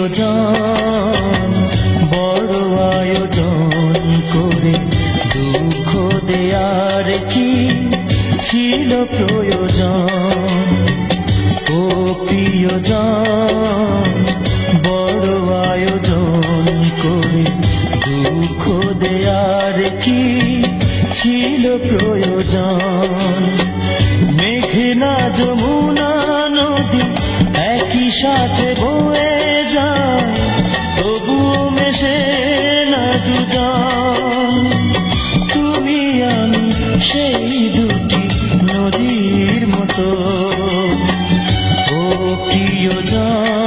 প্রিয়জন বড় আয়োজন করে দুঃখ দেয়ার কি ছিল প্রয়োজন? ও প্রিয়জন, বড় আয়োজন করে দুঃখ দেয়ার কি ছিল প্রয়োজন? মেঘনা যমুনা নদী একই সাথে বয়ে ও প্রিয়জন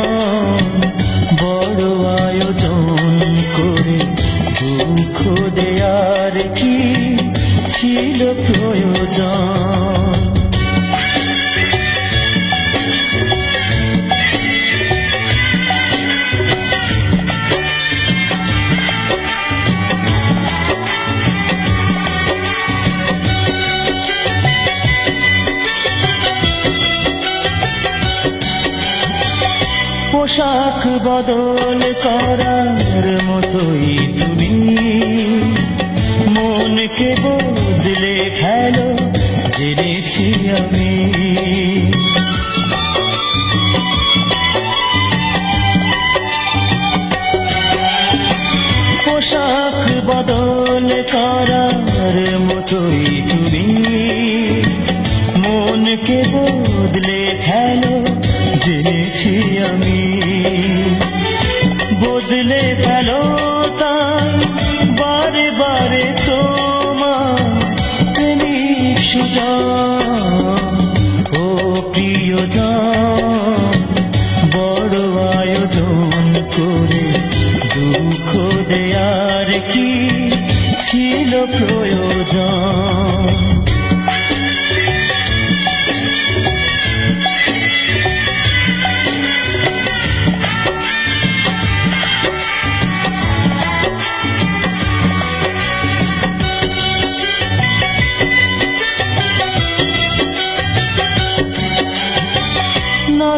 পোশাক বদল করার মতোই তুমি। মনকে বদলে ফেলো জেনেছি আমি। পোশাক বদল করার আমি। বদলে ফেলো তাই বারে বারে তোমার প্রেমিক সুজন। ও প্রিয়জন, বড় আয়োজন করে দুঃখ দেয়ার কি ছিল প্রয়োজন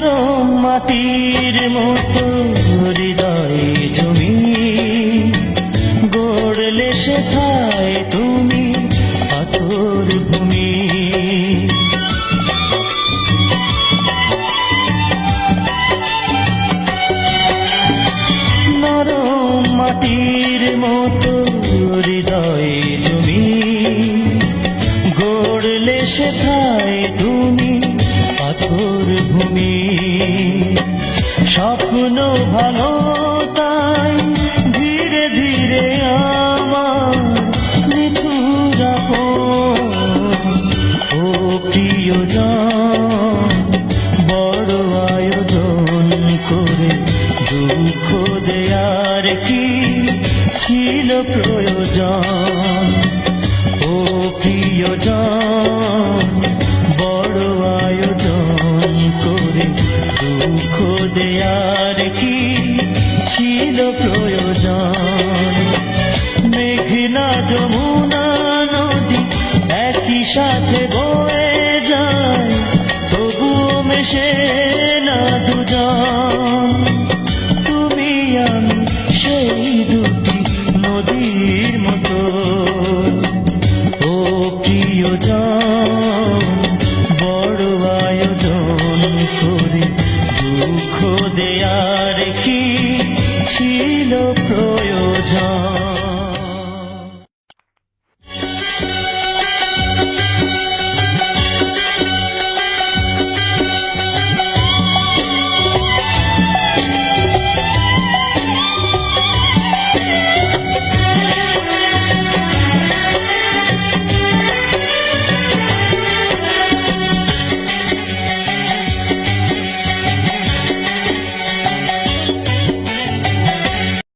নরম মাটির মতো হৃদয়ে জমি গড়লে শেখায় তুমি পাথর ভূমি। নরম মাটির মতো হৃদয়ে জমি গড়লে শেখায় স্বপ্ন ভালো তাই ধীরে ধীরে আমার নিঠুরা ও প্রিয়জন, বড় আয়োজন করে দুঃখ দেয়ার কি ছিল প্রয়োজন? ও প্রিয়জন, বড় আয়োজন করে দুঃখ আর কি ছিল প্রয়োজন? মেঘনা যমুনা নদী একই সাথে বয়ে যায়, তবুও মেশে না দুজন। তুমি আমি সেই